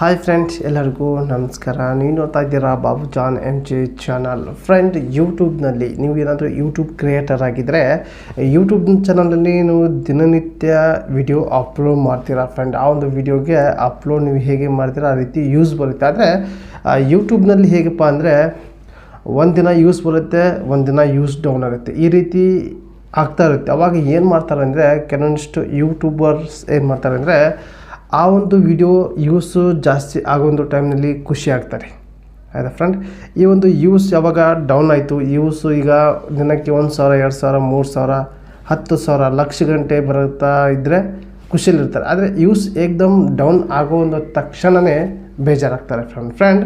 Hi friends ಎಲ್ಲರಿಗೂ ನಮಸ್ಕಾರ. ನೀವು ನೋಡ್ತಾ ಇದ್ದೀರಾ Babu John M J channel friend ಯೂಟ್ಯೂಬ್ನಲ್ಲಿ ನೀವು ಏನಾದರೂ ಯೂಟ್ಯೂಬ್ ಕ್ರಿಯೇಟರ್ ಆಗಿದ್ದರೆ ಯೂಟ್ಯೂಬ್ ಚಾನಲಲ್ಲಿ ನೀವು ದಿನನಿತ್ಯ ವಿಡಿಯೋ ಅಪ್ಲೋಡ್ ಮಾಡ್ತೀರಾ ಫ್ರೆಂಡ್ ಆ ಒಂದು ವಿಡಿಯೋಗೆ ಅಪ್ಲೋಡ್ ನೀವು ಹೇಗೆ ಮಾಡ್ತೀರಾ, ಆ ರೀತಿ ಯೂಸ್ ಬರುತ್ತೆ. ಆದರೆ ಯೂಟ್ಯೂಬ್ನಲ್ಲಿ ಹೇಗಪ್ಪ ಅಂದರೆ, ಒಂದು ದಿನ ಯೂಸ್ ಬರುತ್ತೆ, ಒಂದು ದಿನ ಯೂಸ್ ಡೌನ್ ಆಗುತ್ತೆ. ಈ ರೀತಿ ಆಗ್ತಾ ಇರುತ್ತೆ. ಅವಾಗ ಏನು ಮಾಡ್ತಾರೆ ಅಂದರೆ, ಕೆಲವೊಂದಿಷ್ಟು ಯೂಟ್ಯೂಬರ್ಸ್ ಏನು ಮಾಡ್ತಾರೆ ಅಂದರೆ ಆ ಒಂದು ವಿಡಿಯೋ ಯೂಸು ಜಾಸ್ತಿ ಆಗೋ ಒಂದು ಟೈಮ್ನಲ್ಲಿ ಖುಷಿ ಆಗ್ತಾರೆ. ಆಯಿತಾ ಫ್ರೆಂಡ್ ಈ ಒಂದು ಯೂಸ್ ಯಾವಾಗ ಡೌನ್ ಆಯಿತು ಯೂಸು ಈಗ ದಿನಕ್ಕೆ ಒಂದು ಸಾವಿರ, ಎರಡು ಸಾವಿರ, ಮೂರು ಸಾವಿರ, ಹತ್ತು ಸಾವಿರ, ಲಕ್ಷ ಗಂಟೆ ಬರುತ್ತಾ ಇದ್ದರೆ ಖುಷಿಯಲ್ಲಿರ್ತಾರೆ ಆದರೆ ಯೂಸ್ ಏಕ್ದಮ್ ಡೌನ್ ಆಗೋ ಒಂದು ತಕ್ಷಣವೇ ಬೇಜಾರಾಗ್ತಾರೆ ಫ್ರೆಂಡ್ ಫ್ರೆಂಡ್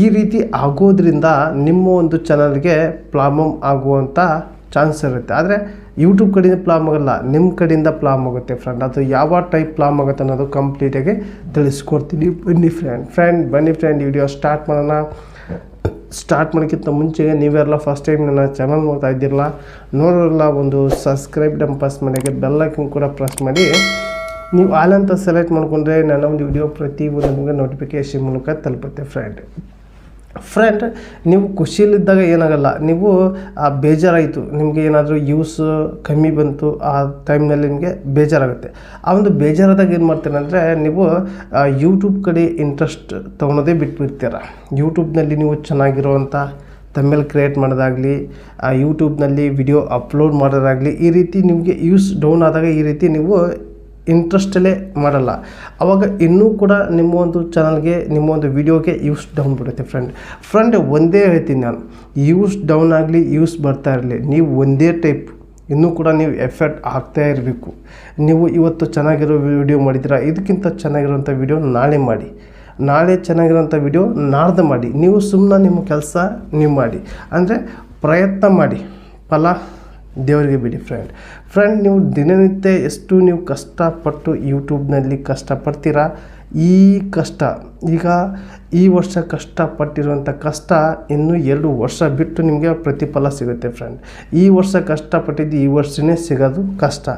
ಈ ರೀತಿ ಆಗೋದ್ರಿಂದ ನಿಮ್ಮ ಒಂದು ಚಾನಲ್ಗೆ ಪ್ರಾಬ್ಲಮ್ ಆಗುವಂಥ ಚಾನ್ಸ್ ಇರುತ್ತೆ. ಆದರೆ ಯೂಟ್ಯೂಬ್ ಕಡೆಯಿಂದ ಪ್ಲಾಮ್ ಆಗಲ್ಲ. ನಿಮ್ಮ ಕಡೆಯಿಂದ ಪ್ಲಾಮ್ ಆಗುತ್ತೆ ಫ್ರೆಂಡ್ ಅದು ಯಾವ ಟೈಪ್ ಪ್ಲಾಮ್ ಆಗುತ್ತೆ ಅನ್ನೋದು ಕಂಪ್ಲೀಟಾಗಿ ತಿಳಿಸ್ಕೊಡ್ತೀನಿ. ಬನ್ನಿ ಫ್ರೆಂಡ್ ಫ್ರೆಂಡ್ ಬನ್ನಿ ಫ್ರೆಂಡ್ ವಿಡಿಯೋ ಸ್ಟಾರ್ಟ್ ಮಾಡೋಣ. ಸ್ಟಾರ್ಟ್ ಮಾಡೋಕ್ಕಿಂತ ಮುಂಚೆ ನೀವೆಲ್ಲ ಫಸ್ಟ್ ಟೈಮ್ ನನ್ನ ಚಾನಲ್ ನೋಡ್ತಾ ಇದ್ದಿರಲ್ಲ ನೋಡೋಲ್ಲ ಒಂದು ಸಬ್ಸ್ಕ್ರೈಬ್ ಡಮ್ ಪ್ರೆಸ್ ಮನೆಗೆ ಬೆಲ್ಲೈಕನ್ ಕೂಡ ಪ್ರೆಸ್ ಮಾಡಿ. ನೀವು ಆಲ್ ಅಂತ ಸೆಲೆಕ್ಟ್ ಮಾಡಿಕೊಂಡ್ರೆ ನನ್ನ ಒಂದು ವಿಡಿಯೋ ಪ್ರತಿ ಒಂದು ನಿಮಗೆ ನೋಟಿಫಿಕೇಶನ್ ಮೂಲಕ ತಲುಪುತ್ತೆ ಫ್ರೆಂಡ್ ಫ್ರೆಂಡ್ ನೀವು ಖುಷಿಯಲ್ಲಿದ್ದಾಗ ಏನಾಗಲ್ಲ. ನೀವು ಬೇಜಾರಾಯಿತು. ನಿಮಗೆ ಏನಾದರೂ ಯೂಸ್ ಕಮ್ಮಿ ಬಂತು, ಆ ಟೈಮ್ನಲ್ಲಿ ನಿಮಗೆ ಬೇಜಾರಾಗುತ್ತೆ. ಆ ಒಂದು ಬೇಜಾರಾದಾಗ ಏನು ಮಾಡ್ತೀರ ಅಂದರೆ, ನೀವು ಯೂಟ್ಯೂಬ್ ಕಡೆ ಇಂಟ್ರೆಸ್ಟ್ ತೊಗೊಳೋದೇ ಬಿಟ್ಬಿಡ್ತೀರ. ಯೂಟ್ಯೂಬ್ನಲ್ಲಿ ನೀವು ಚೆನ್ನಾಗಿರುವಂಥ ತಮ್ಮೇಲೆ ಕ್ರಿಯೇಟ್ ಮಾಡೋದಾಗಲಿ ಯೂಟ್ಯೂಬ್ನಲ್ಲಿ ವಿಡಿಯೋ ಅಪ್ಲೋಡ್ ಮಾಡೋದಾಗಲಿ, ಈ ರೀತಿ ನಿಮಗೆ ಯೂಸ್ ಡೌನ್ ಆದಾಗ ಈ ರೀತಿ ನೀವು ಇಂಟ್ರೆಸ್ಟಲ್ಲೇ ಮಾಡಲ್ಲ. ಆವಾಗ ಇನ್ನೂ ಕೂಡ ನಿಮ್ಮ ಒಂದು ಚಾನಲ್ಗೆ, ನಿಮ್ಮ ಒಂದು ವೀಡಿಯೋಗೆ ಯೂಸ್ ಡೌನ್ ಬಿಡುತ್ತೆ ಫ್ರೆಂಡ್ ಫ್ರೆಂಡ್ ಒಂದೇ ಹೇಳ್ತೀನಿ ನಾನು. ಯೂಸ್ ಡೌನ್ ಆಗಲಿ, ಯೂಸ್ ಬರ್ತಾ ಇರಲಿ. ನೀವು ಒಂದೇ ಟೈಪ್ ಇನ್ನೂ ಕೂಡ ನೀವು ಎಫರ್ಟ್ ಆಗ್ತಾ ಇರಬೇಕು. ನೀವು ಇವತ್ತು ಚೆನ್ನಾಗಿರೋ ವಿಡಿಯೋ ಮಾಡಿದ್ದೀರಾ, ಇದಕ್ಕಿಂತ ಚೆನ್ನಾಗಿರೋಂಥ ವಿಡಿಯೋ ನಾಳೆ ಮಾಡಿ. ನಾಳೆ ಚೆನ್ನಾಗಿರೋಂಥ ವಿಡಿಯೋ ನಾಡ್ದು ಮಾಡಿ. ನೀವು ಸುಮ್ಮನೆ ನಿಮ್ಮ ಕೆಲಸ, ನೀವು ಮಾಡಿ. ಅಂದರೆ ಪ್ರಯತ್ನ ಮಾಡಿ. ಫಲ ದೇವರಿಗೆ ಬಿಡಿ ಫ್ರೆಂಡ್ ಫ್ರೆಂಡ್ ನೀವು ದಿನನಿತ್ಯ ಎಷ್ಟು ನೀವು ಕಷ್ಟಪಟ್ಟು ಯೂಟ್ಯೂಬ್ನಲ್ಲಿ ಕಷ್ಟಪಡ್ತೀರಾ? ಈ ಕಷ್ಟ, ಈಗ ಈ ವರ್ಷ ಕಷ್ಟಪಟ್ಟಿರುವಂಥ ಕಷ್ಟ ಇನ್ನು ಎರಡು ವರ್ಷ ಬಿಟ್ಟು ನಿಮಗೆ ಪ್ರತಿಫಲ ಸಿಗುತ್ತೆ ಫ್ರೆಂಡ್ ಈ ವರ್ಷ ಕಷ್ಟಪಟ್ಟಿದ್ದು ಈ ವರ್ಷನೇ ಸಿಗೋದು ಕಷ್ಟ.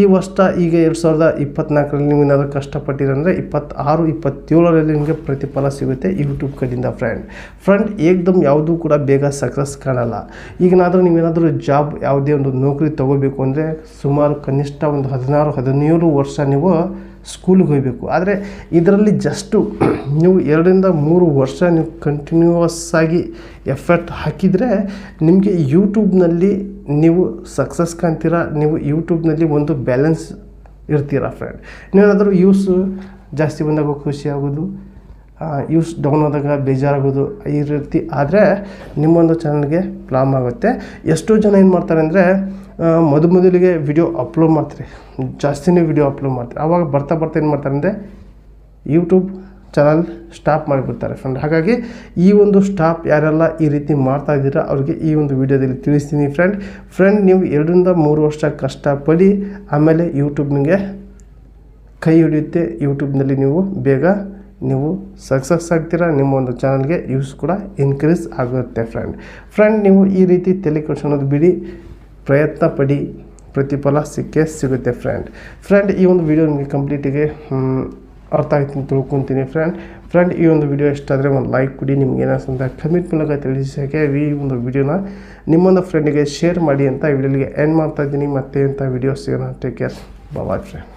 ಈ ವರ್ಷ ಈಗ ಎರಡು ಸಾವಿರದ ಇಪ್ಪತ್ತ್ನಾಲ್ಕರಲ್ಲಿ ನೀವು ಏನಾದರೂ ಕಷ್ಟಪಟ್ಟಿರಂದರೆ ಇಪ್ಪತ್ತಾರು, ಇಪ್ಪತ್ತೇಳರಲ್ಲಿ ನಿಮಗೆ ಪ್ರತಿಫಲ ಸಿಗುತ್ತೆ ಯೂಟ್ಯೂಬ್ ಕಡೆಯಿಂದ ಫ್ರೆಂಡ್ ಫ್ರೆಂಡ್ ಏಕ್ದಮ್ ಯಾವುದೂ ಕೂಡ ಬೇಗ ಸಕ್ಸಸ್ ಕಾಣಲ್ಲ. ಈಗನಾದರೂ ನೀವೇನಾದರೂ ಜಾಬ್ ಯಾವುದೇ ಒಂದು ನೌಕರಿ ತೊಗೋಬೇಕು ಅಂದರೆ ಸುಮಾರು ಕನಿಷ್ಠ ಒಂದು ಹದಿನಾರು, ಹದಿನೇಳು ವರ್ಷ ನೀವು ಸ್ಕೂಲಿಗೆ ಹೋಗಬೇಕು. ಆದರೆ ಇದರಲ್ಲಿ ಜಸ್ಟು ನೀವು ಎರಡರಿಂದ ಮೂರು ವರ್ಷ ನೀವು ಕಂಟಿನ್ಯೂವಸ್ ಆಗಿ ಎಫರ್ಟ್ ಹಾಕಿದರೆ ನಿಮಗೆ ಯೂಟ್ಯೂಬ್ನಲ್ಲಿ ನೀವು ಸಕ್ಸಸ್ ಕಾಣ್ತೀರಾ? ನೀವು ಯೂಟ್ಯೂಬ್ನಲ್ಲಿ ಒಂದು ಬ್ಯಾಲೆನ್ಸ್ ಇರ್ತೀರಾ ಫ್ರೆಂಡ್ ನೀವೇನಾದರೂ ಯೂಸ್ ಜಾಸ್ತಿ ಬಂದಾಗ ಖುಷಿ ಆಗೋದು? ಯೂಸ್ ಡೌನ್ ಆದಾಗ ಬೇಜಾರಾಗೋದು ಈ ರೀತಿ ಆದರೆ ನಿಮ್ಮೊಂದು ಚಾನಲ್ಗೆ ಪ್ಲಾಮ್ ಆಗುತ್ತೆ. ಎಷ್ಟೋ ಜನ ಏನು ಮಾಡ್ತಾರೆ ಅಂದರೆ ಮೊದ ಮೊದಲಿಗೆ ವಿಡಿಯೋ ಅಪ್ಲೋಡ್ ಮಾಡ್ತಾರೆ. ಜಾಸ್ತಿನೇ ವಿಡಿಯೋ ಅಪ್ಲೋಡ್ ಮಾಡ್ತಾರೆ. ಆವಾಗ ಬರ್ತಾ ಬರ್ತಾ ಏನು ಮಾಡ್ತಾರೆ ಅಂದರೆ, ಯೂಟ್ಯೂಬ್ ಚಾನಲ್ ಸ್ಟಾಪ್ ಮಾಡಿಬಿಡ್ತಾರೆ ಫ್ರೆಂಡ್ ಹಾಗಾಗಿ ಈ ಒಂದು ಸ್ಟಾಪ್ ಯಾರೆಲ್ಲ ಈ ರೀತಿ ಮಾಡ್ತಾ ಇದ್ದೀರಾ, ಅವ್ರಿಗೆ ಈ ಒಂದು ವಿಡಿಯೋದಲ್ಲಿ ತಿಳಿಸ್ತೀನಿ ಫ್ರೆಂಡ್ ಫ್ರೆಂಡ್ ನೀವು ಎರಡರಿಂದ ಮೂರು ವರ್ಷ ಕಷ್ಟಪಡಿ ಆಮೇಲೆ ಯೂಟ್ಯೂಬ್ನಿಗೆ ಕೈ ಹಿಡಿಯುತ್ತೆ. ಯೂಟ್ಯೂಬ್ನಲ್ಲಿ ನೀವು ಬೇಗ ನೀವು ಸಕ್ಸಸ್ ಆಗ್ತೀರಾ ನಿಮ್ಮ ಒಂದು ಚಾನಲ್ಗೆ ಯೂಸ್ ಕೂಡ ಇನ್ಕ್ರೀಸ್ ಆಗುತ್ತೆ ಫ್ರೆಂಡ್ ಫ್ರೆಂಡ್ ನೀವು ಈ ರೀತಿ ತಲೆ ಕೆಡಿಸ್ಕೊಳ್ಳೋದು ಬಿಡಿ. ಪ್ರಯತ್ನ ಪಡಿ. ಪ್ರತಿಫಲ ಸಿಕ್ಕೇ ಸಿಗುತ್ತೆ ಫ್ರೆಂಡ್ ಫ್ರೆಂಡ್ ಈ ಒಂದು ವಿಡಿಯೋ ನಿಮಗೆ ಕಂಪ್ಲೀಟಿಗೆ ಅರ್ಥ ಆಯ್ತು ತಿಳ್ಕೊತೀನಿ ಫ್ರೆಂಡ್ ಫ್ರೆಂಡ್ ಈ ಒಂದು ವಿಡಿಯೋ ಇಷ್ಟ ಆದರೆ ಒಂದು ಲೈಕ್ ಕೊಡಿ. ನಿಮ್ಗೆ ಅಂತ ಕಮೆಂಟ್ ಮೂಲಕ ತಿಳಿಸೋಕ್ಕೆ ಈ ಒಂದು ವಿಡಿಯೋನ ನಿಮ್ಮೊಂದು ಫ್ರೆಂಡಿಗೆ ಶೇರ್ ಮಾಡಿ ಅಂತ ವಿಡಿಯೋಗೆ ಎಂಡ್ ಮಾಡ್ತಾ ಇದ್ದೀನಿ. ಮತ್ತೆ ಅಂತ ವಿಡಿಯೋ ಸಿಗೋಣ. Take care boy friend